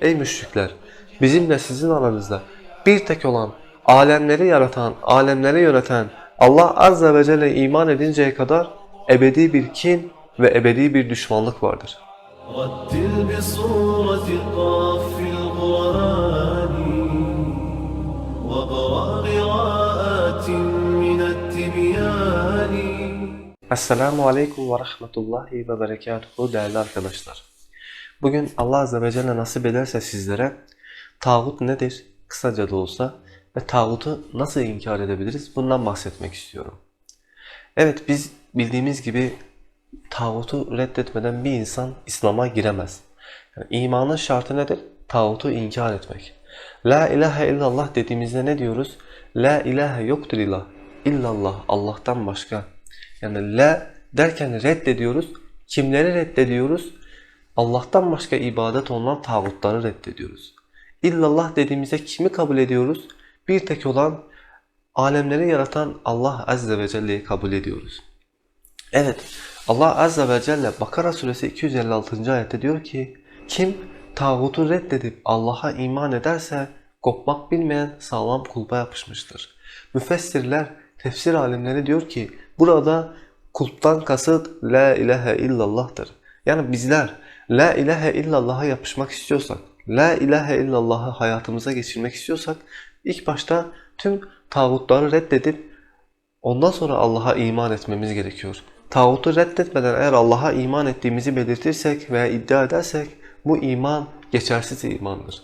Ey müşrikler! Bizimle sizin aranızda bir tek olan, alemleri yaratan, alemleri yöneten Allah Azze ve Celle iman edinceye kadar ebedi bir kin ve ebedi bir düşmanlık vardır. رتل بصورة قاف في القرآن واقرأ قراءات من التبيان Esselamu Aleyküm ve Rahmetullahi ve Berekatuhu değerli arkadaşlar. Bugün Allah Azze ve Celle nasip ederse sizlere tağut nedir kısaca da olsa ve tağutu nasıl inkar edebiliriz bundan bahsetmek istiyorum. Evet biz bildiğimiz gibi tağutu reddetmeden bir insan İslam'a giremez. Yani imanın şartı nedir? Tağutu inkar etmek. La ilahe illallah dediğimizde ne diyoruz? La ilahe yoktur ilah. İllallah Allah'tan başka. Yani la derken reddediyoruz. Kimleri reddediyoruz? Allah'tan başka ibadet olunan tağutları reddediyoruz. İllallah dediğimizde kimi kabul ediyoruz? Bir tek olan alemleri yaratan Allah Azze ve Celle'yi kabul ediyoruz. Evet, Allah Azze ve Celle Bakara suresi 256. ayette diyor ki kim tağutu reddedip Allah'a iman ederse kopmak bilmeyen sağlam kulpa yapışmıştır. Müfessirler, tefsir alimleri diyor ki burada kulptan kasıt La ilahe illallah'tır. Yani bizler La ilahe illallah'a yapışmak istiyorsak, La ilahe illallah'ı hayatımıza geçirmek istiyorsak ilk başta tüm tağutları reddedip Ondan sonra Allah'a iman etmemiz gerekiyor. Tağutu reddetmeden eğer Allah'a iman ettiğimizi belirtirsek veya iddia edersek bu iman geçersiz imandır.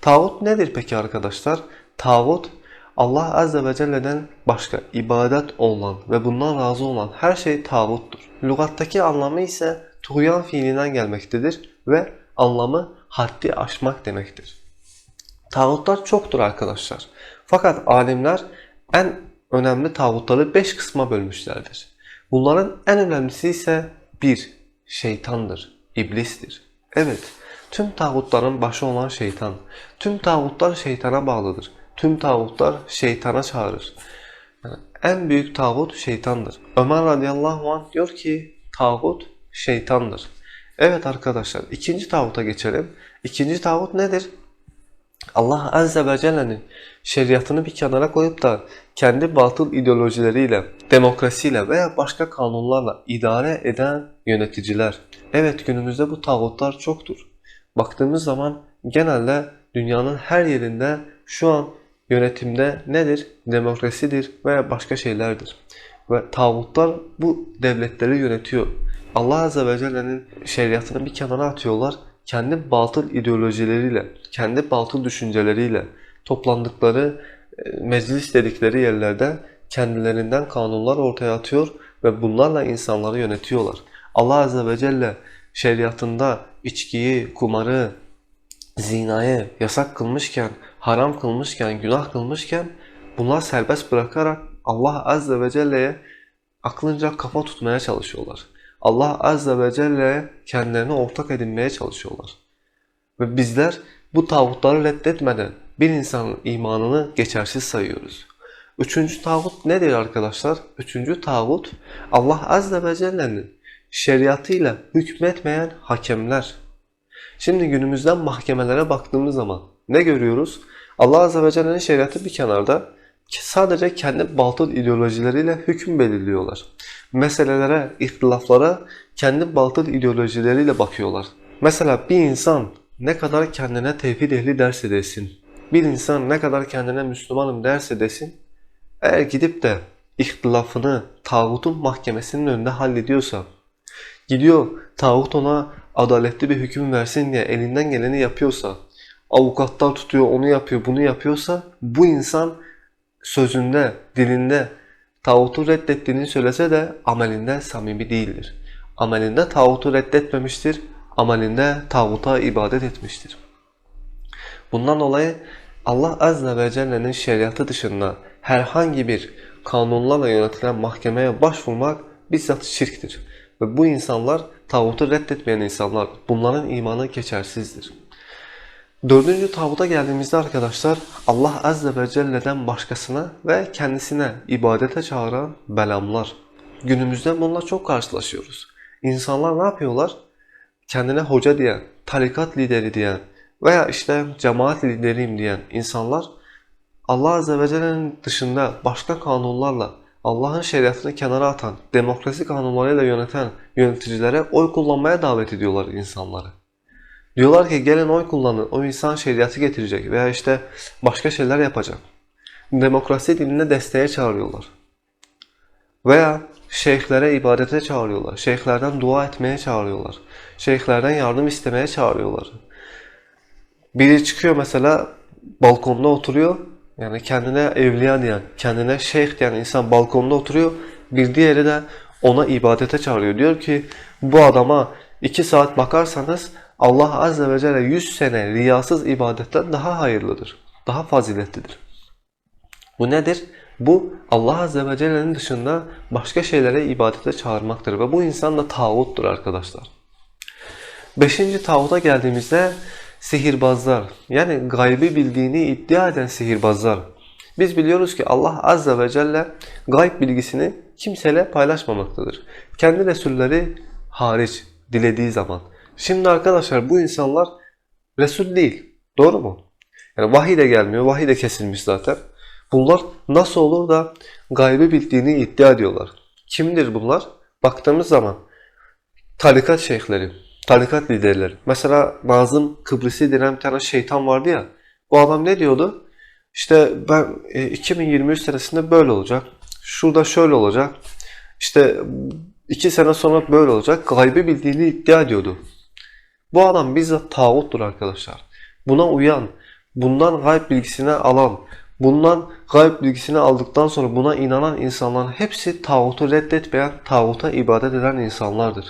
Tağut nedir peki arkadaşlar? Tağut Allah Azze ve Celle'den başka ibadet olan ve bundan razı olan her şey tağuttur. Lügattaki anlamı ise tuğyan fiilinden gelmektedir ve anlamı haddi aşmak demektir. Tağutlar çoktur arkadaşlar. Fakat alimler en önemli tağutları beş kısma bölmüşlerdir. Bunların en önemlisi ise bir, şeytandır, iblistir. Evet, tüm tağutların başı olan şeytan. Tüm tağutlar şeytana bağlıdır. Tüm tağutlar şeytana çağırır. Yani en büyük tağut şeytandır. Ömer radıyallahu anh diyor ki tağut şeytandır. Evet arkadaşlar ikinci tağuta geçelim. İkinci tağut nedir? Allah Azze ve Celle'nin şeriatını bir kenara koyup da kendi batıl ideolojileriyle, demokrasiyle veya başka kanunlarla idare eden yöneticiler. Evet günümüzde bu tağutlar çoktur. Baktığımız zaman genelde dünyanın her yerinde şu an yönetimde nedir? Demokrasidir veya başka şeylerdir. Ve tağutlar bu devletleri yönetiyor. Allah Azze ve Celle'nin şeriatını bir kenara atıyorlar. Kendi batıl ideolojileriyle, kendi batıl düşünceleriyle toplandıkları e, meclis dedikleri yerlerde kendilerinden kanunlar ortaya atıyor ve bunlarla insanları yönetiyorlar. Allah Azze ve Celle şeriatında içkiyi, kumarı, zinayı yasak kılmışken, haram kılmışken, günah kılmışken bunlar serbest bırakarak Allah Azze ve Celle'ye aklınca kafa tutmaya çalışıyorlar. Allah Azze ve Celle'ye kendilerini ortak edinmeye çalışıyorlar. Ve bizler bu tağutları reddetmeden bir insanın imanını geçersiz sayıyoruz. Üçüncü tağut nedir arkadaşlar? Üçüncü tağut Allah Azze ve Celle'nin şeriatıyla hükmetmeyen hakemler. Şimdi günümüzden mahkemelere baktığımız zaman ne görüyoruz? Allah Azze ve Celle'nin şeriatı bir kenarda sadece kendi batıl ideolojileriyle hüküm belirliyorlar. Meselelere, ihtilaflara kendi batıl ideolojileriyle bakıyorlar. Mesela bir insan ne kadar kendine tevhid ehli derse desin, bir insan ne kadar kendine Müslümanım derse desin, eğer gidip de ihtilafını tağutun mahkemesinin önünde hallediyorsa, gidiyor tağut ona adaletli bir hüküm versin diye elinden geleni yapıyorsa, avukatlar tutuyor, onu yapıyor, bunu yapıyorsa, bu insan sözünde, dilinde tağutu reddettiğini söylese de amelinde samimi değildir. Amelinde tağutu reddetmemiştir, amelinde tağuta ibadet etmiştir. Bundan dolayı Allah Azze ve Celle'nin şeriatı dışında herhangi bir kanunlarla yönetilen mahkemeye başvurmak bizzat şirktir. Ve bu insanlar tağutu reddetmeyen insanlar. Bunların imanı geçersizdir. Dördüncü tağuta geldiğimizde arkadaşlar Allah Azze ve Celle'den başkasına ve kendisine ibadete çağıran belamlar. Günümüzde bununla çok karşılaşıyoruz. İnsanlar ne yapıyorlar? Kendine hoca diyen, tarikat lideri diyen veya işte cemaat lideriyim diyen insanlar Allah Azze ve Celle'nin dışında başka kanunlarla Allah'ın şeriatını kenara atan, demokrasi kanunlarıyla yöneten yöneticilere oy kullanmaya davet ediyorlar insanları. Diyorlar ki gelin oy kullanın, o insan şeriatı getirecek veya işte başka şeyler yapacak. Demokrasi dinine desteğe çağırıyorlar. Veya şeyhlere ibadete çağırıyorlar. Şeyhlerden dua etmeye çağırıyorlar. Şeyhlerden yardım istemeye çağırıyorlar. Biri çıkıyor mesela balkonda oturuyor. Yani kendine evliya diyen, kendine şeyh diyen insan balkonda oturuyor. Bir diğeri de ona ibadete çağırıyor. Diyor ki bu adama iki saat bakarsanız Allah Azze ve Celle 100 sene riyasız ibadetten daha hayırlıdır. Daha faziletlidir. Bu nedir? Bu Allah Azze ve Celle'nin dışında başka şeylere ibadete çağırmaktır. Ve bu insan da tağuttur arkadaşlar. Beşinci tağuta geldiğimizde sihirbazlar yani gaybi bildiğini iddia eden sihirbazlar. Biz biliyoruz ki Allah Azze ve Celle gayb bilgisini kimseyle paylaşmamaktadır. Kendi Resulleri hariç dilediği zaman. Şimdi arkadaşlar bu insanlar Resul değil. Doğru mu? Yani vahiy de gelmiyor. Vahiy de kesilmiş zaten. Bunlar nasıl olur da gaybi bildiğini iddia ediyorlar. Kimdir bunlar? Baktığımız zaman tarikat şeyhleri, tarikat liderleri. Mesela Nazım Kıbrıs'ı denen bir tane şeytan vardı ya. Bu adam ne diyordu? İşte ben e, 2023 senesinde böyle olacak. Şurada şöyle olacak. İşte iki sene sonra böyle olacak. Gaybi bildiğini iddia ediyordu. Bu adam bizzat tağuttur arkadaşlar. Buna uyan, bundan gayb bilgisini alan, bundan gayb bilgisini aldıktan sonra buna inanan insanların hepsi tağutu reddetmeyen, tağuta ibadet eden insanlardır.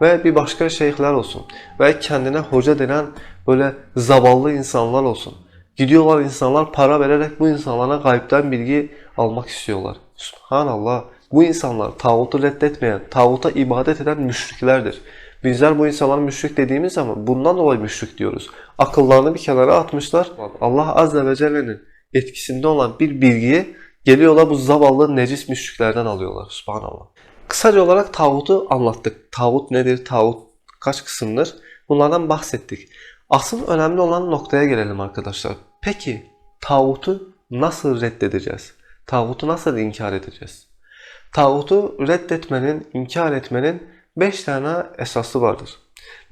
Ve bir başka şeyhler olsun. Ve kendine hoca denen böyle zavallı insanlar olsun. Gidiyorlar insanlar para vererek bu insanlara gaybden bilgi almak istiyorlar. Subhanallah. Bu insanlar tağutu reddetmeyen, tağuta ibadet eden müşriklerdir. Bizler bu insanlara müşrik dediğimiz zaman bundan dolayı müşrik diyoruz. Akıllarını bir kenara atmışlar. Allah Azze ve Celle'nin etkisinde olan bir bilgiyi geliyorlar bu zavallı necis müşriklerden alıyorlar. Subhanallah. Kısaca olarak tağutu anlattık. Tağut nedir? Tağut kaç kısımdır? Bunlardan bahsettik. Asıl önemli olan noktaya gelelim arkadaşlar. Peki tağutu nasıl reddedeceğiz? Tağutu nasıl inkar edeceğiz? Tağutu reddetmenin, inkar etmenin beş tane esası vardır.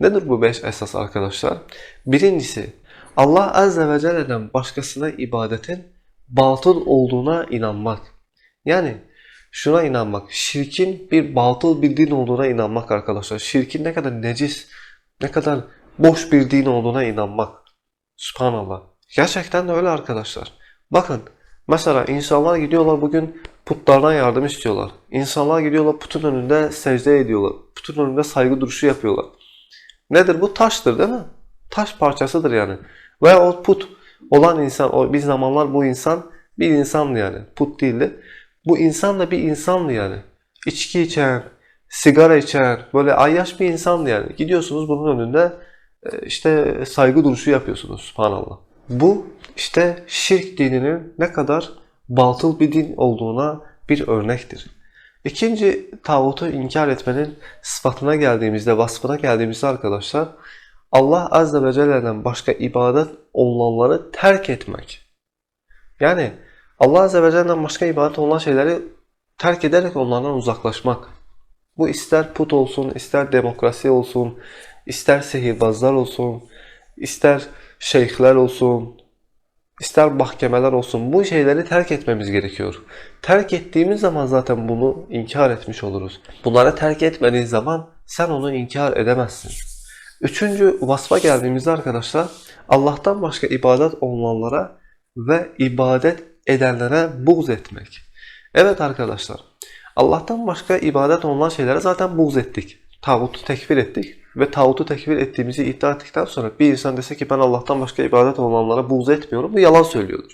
Nedir bu beş esas arkadaşlar? Birincisi Allah Azze ve Celle'den başkasına ibadetin batıl olduğuna inanmak. Yani şuna inanmak, şirkin bir batıl bir din olduğuna inanmak arkadaşlar. Şirkin ne kadar necis, ne kadar boş bir din olduğuna inanmak. Subhanallah. Gerçekten de öyle arkadaşlar. Bakın mesela insanlar gidiyorlar bugün putlardan yardım istiyorlar. İnsanlar gidiyorlar putun önünde secde ediyorlar. Putun önünde saygı duruşu yapıyorlar. Nedir bu? Taştır değil mi? Taş parçasıdır yani. Ve o put olan insan, o bir zamanlar bu insan bir insandı yani. Put değildi. Bu insan da bir insandı yani. İçki içen, sigara içen, böyle ayyaş bir insandı yani. Gidiyorsunuz bunun önünde e, işte saygı duruşu yapıyorsunuz. Subhanallah. Bu işte şirk dininin ne kadar batıl bir din olduğuna bir örnektir. İkinci tağutu inkar etmenin sıfatına geldiğimizde, vasfına geldiğimizde arkadaşlar Allah Azze ve Celle'den başka ibadet olunanları terk etmek. Yani Allah Azze ve Celle'den başka ibadet olan şeyleri terk ederek onlardan uzaklaşmak. Bu ister put olsun, ister demokrasi olsun, ister sihirbazlar olsun, ister şeyhler olsun, ister mahkemeler olsun bu şeyleri terk etmemiz gerekiyor. Terk ettiğimiz zaman zaten bunu inkar etmiş oluruz. Bunları terk etmediğin zaman sen onu inkar edemezsin. Üçüncü vasfa geldiğimizde arkadaşlar Allah'tan başka ibadet olunanlara ve ibadet edenlere buğz etmek. Evet arkadaşlar Allah'tan başka ibadet olunan şeylere zaten buğz ettik. Tağutu tekfir ettik ve tağutu tekfir ettiğimizi iddia ettikten sonra bir insan dese ki ben Allah'tan başka ibadet olanlara buğz etmiyorum bu yalan söylüyordur.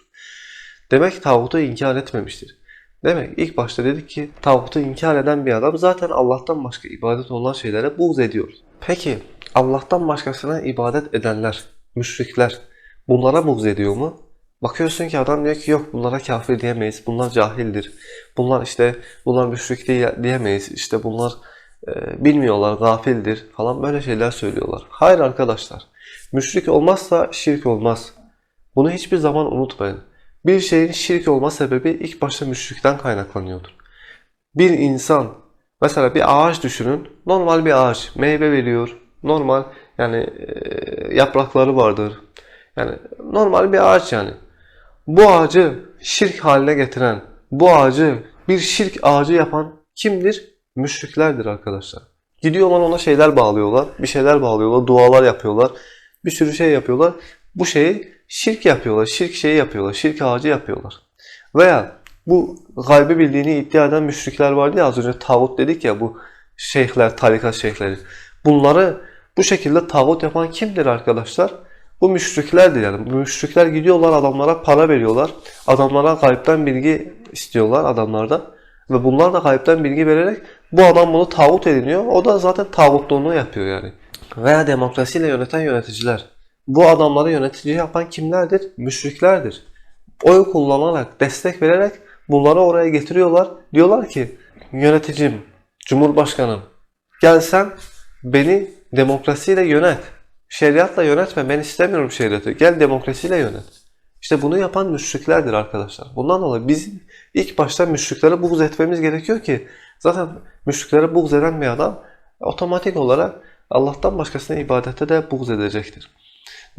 Demek tağutu inkar etmemiştir. Demek ilk başta dedik ki tağutu inkar eden bir adam zaten Allah'tan başka ibadet olan şeylere buğz ediyor. Peki Allah'tan başkasına ibadet edenler, müşrikler bunlara buğz ediyor mu? Bakıyorsun ki adam diyor ki yok bunlara kafir diyemeyiz. Bunlar cahildir. Bunlar işte bunlar müşrik diye- diyemeyiz. İşte bunlar bilmiyorlar, gafildir falan böyle şeyler söylüyorlar. Hayır arkadaşlar. Müşrik olmazsa şirk olmaz. Bunu hiçbir zaman unutmayın. Bir şeyin şirk olma sebebi ilk başta müşrikten kaynaklanıyordur. Bir insan, mesela bir ağaç düşünün. Normal bir ağaç, meyve veriyor. Normal yani e, yaprakları vardır. Yani normal bir ağaç yani. Bu ağacı şirk haline getiren, bu ağacı bir şirk ağacı yapan kimdir? Müşriklerdir arkadaşlar. Gidiyorlar ona şeyler bağlıyorlar, bir şeyler bağlıyorlar, dualar yapıyorlar, bir sürü şey yapıyorlar. Bu şeyi şirk yapıyorlar, şirk şeyi yapıyorlar, şirk ağacı yapıyorlar. Veya bu gaybi bildiğini iddia eden müşrikler vardı ya az önce tağut dedik ya bu şeyhler, tarikat şeyhleri. Bunları bu şekilde tağut yapan kimdir arkadaşlar? Bu müşriklerdir yani. Bu müşrikler gidiyorlar adamlara para veriyorlar. Adamlara gaybden bilgi istiyorlar adamlardan. Ve bunlar da gaybden bilgi vererek bu adam bunu tağut ediniyor. O da zaten tağutluğunu yapıyor yani. Veya demokrasiyle yöneten yöneticiler. Bu adamları yönetici yapan kimlerdir? Müşriklerdir. Oy kullanarak, destek vererek bunları oraya getiriyorlar. Diyorlar ki yöneticim, cumhurbaşkanım gel sen beni demokrasiyle yönet. Şeriatla yönetme. Ben istemiyorum şeriatı. Gel demokrasiyle yönet. İşte bunu yapan müşriklerdir arkadaşlar. Bundan dolayı biz ilk başta müşriklere buğz etmemiz gerekiyor ki zaten müşriklere buğz eden bir adam otomatik olarak Allah'tan başkasına ibadette de buğz edecektir.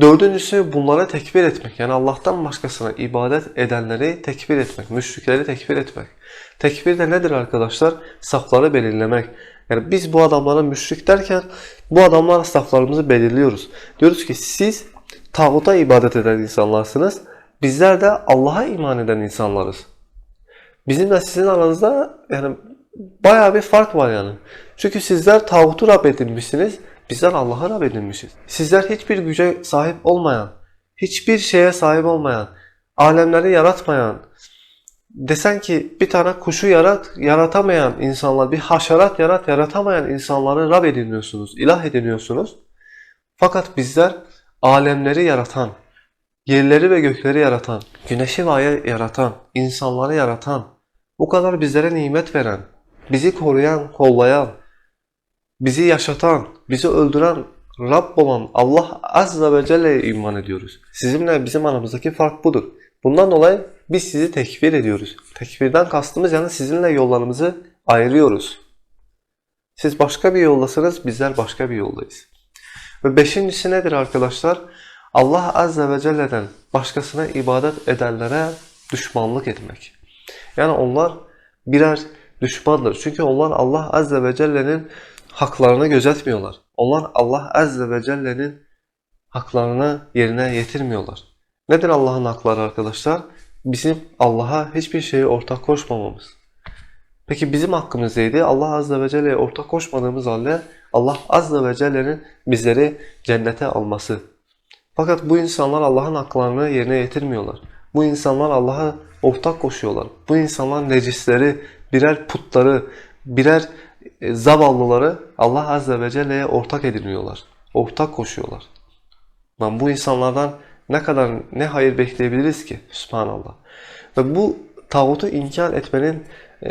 Dördüncüsü bunlara tekfir etmek. Yani Allah'tan başkasına ibadet edenleri tekfir etmek. Müşrikleri tekfir etmek. Tekfir de nedir arkadaşlar? Safları belirlemek. Yani biz bu adamlara müşrik derken bu adamlar saflarımızı belirliyoruz. Diyoruz ki siz tağuta ibadet eden insanlarsınız. Bizler de Allah'a iman eden insanlarız. Bizimle sizin aranızda yani bayağı bir fark var yani. Çünkü sizler tağutu Rab edinmişsiniz. Bizler Allah'a Rab edinmişiz. Sizler hiçbir güce sahip olmayan, hiçbir şeye sahip olmayan, alemleri yaratmayan, desen ki bir tane kuşu yarat, yaratamayan insanlar, bir haşerat yarat, yaratamayan insanları Rab ediniyorsunuz, ilah ediniyorsunuz. Fakat bizler alemleri yaratan, yerleri ve gökleri yaratan, güneşi ve ayı yaratan, insanları yaratan, bu kadar bizlere nimet veren, bizi koruyan, kollayan, bizi yaşatan, bizi öldüren Rabb olan Allah Azze ve Celle'ye iman ediyoruz. Sizinle bizim aramızdaki fark budur. Bundan dolayı biz sizi tekfir ediyoruz. Tekfirden kastımız yani sizinle yollarımızı ayırıyoruz. Siz başka bir yoldasınız, bizler başka bir yoldayız. Ve beşincisi nedir arkadaşlar? Allah Azze ve Celle'den başkasına ibadet edenlere düşmanlık etmek. Yani onlar birer düşmandır. Çünkü onlar Allah Azze ve Celle'nin haklarını gözetmiyorlar. Onlar Allah Azze ve Celle'nin haklarını yerine getirmiyorlar. Nedir Allah'ın hakları arkadaşlar? Bizim Allah'a hiçbir şeyi ortak koşmamamız. Peki bizim hakkımız neydi? Allah Azze ve Celle'ye ortak koşmadığımız halde Allah Azze ve Celle'nin bizleri cennete alması. Fakat bu insanlar Allah'ın haklarını yerine getirmiyorlar. Bu insanlar Allah'a ortak koşuyorlar. Bu insanlar necisleri, birer putları, birer e, zavallıları Allah Azze ve Celle'ye ortak ediniyorlar. Ortak koşuyorlar. Lan bu insanlardan ne kadar ne hayır bekleyebiliriz ki? Subhanallah. Ve bu tağutu inkar etmenin e,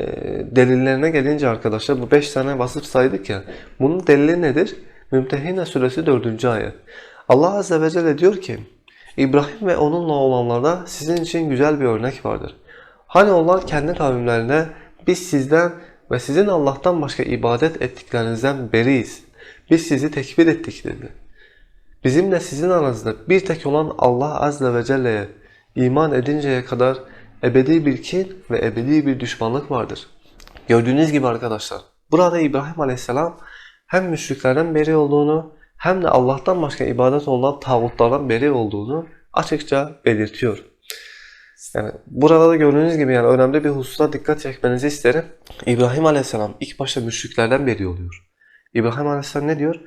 delillerine gelince arkadaşlar bu beş tane vasıf saydık ya. Bunun delili nedir? Mümtehine suresi 4. ayet. Allah Azze ve Celle diyor ki İbrahim ve onunla olanlarda sizin için güzel bir örnek vardır. Hani onlar kendi kavimlerine biz sizden ve sizin Allah'tan başka ibadet ettiklerinizden beriyiz. Biz sizi tekbir ettik dedi. Bizimle sizin aranızda bir tek olan Allah Azze ve Celle'ye iman edinceye kadar ebedi bir kin ve ebedi bir düşmanlık vardır. Gördüğünüz gibi arkadaşlar, burada İbrahim Aleyhisselam hem müşriklerden beri olduğunu hem de Allah'tan başka ibadet olunan tağutlardan beri olduğunu açıkça belirtiyor. Yani burada da gördüğünüz gibi yani önemli bir hususa dikkat çekmenizi isterim. İbrahim Aleyhisselam ilk başta müşriklerden beri oluyor. İbrahim Aleyhisselam ne diyor?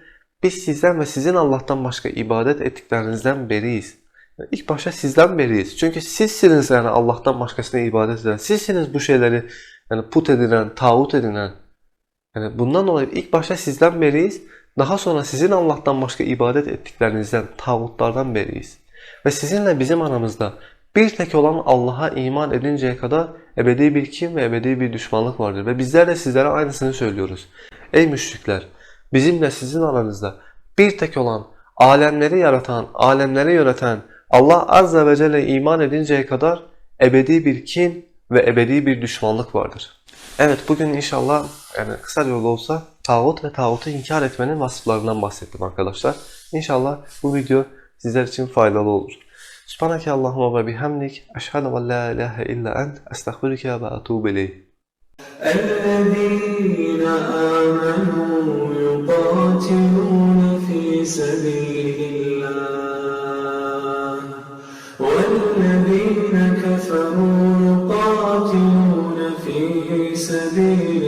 Biz sizden ve sizin Allah'tan başka ibadet ettiklerinizden beriyiz. Yani ilk başta sizden beriyiz. Çünkü sizsiniz yani Allah'tan başkasına ibadet eden. Sizsiniz bu şeyleri yani put edinen, tağut edinen. Yani bundan dolayı ilk başta sizden beriyiz. Daha sonra sizin Allah'tan başka ibadet ettiklerinizden, tağutlardan beriyiz. Ve sizinle bizim aramızda bir tek olan Allah'a iman edinceye kadar ebedi bir kin ve ebedi bir düşmanlık vardır. Ve bizler de sizlere aynısını söylüyoruz. Ey müşrikler! Bizimle sizin aranızda bir tek olan alemleri yaratan, alemleri yöneten Allah Azze ve Celle iman edinceye kadar ebedi bir kin ve ebedi bir düşmanlık vardır. Evet bugün inşallah yani kısa yol olsa tağut ve tağutu inkar etmenin vasıflarından bahsettim arkadaşlar. İnşallah bu video sizler için faydalı olur. سبحانك اللهم وبحمدك أشهد أن لا إله إلا أنت أستغفرك وأتوب إليك. الذين آمنوا يقاتلون في سبيل الله والذين كفروا يقاتلون في سبيل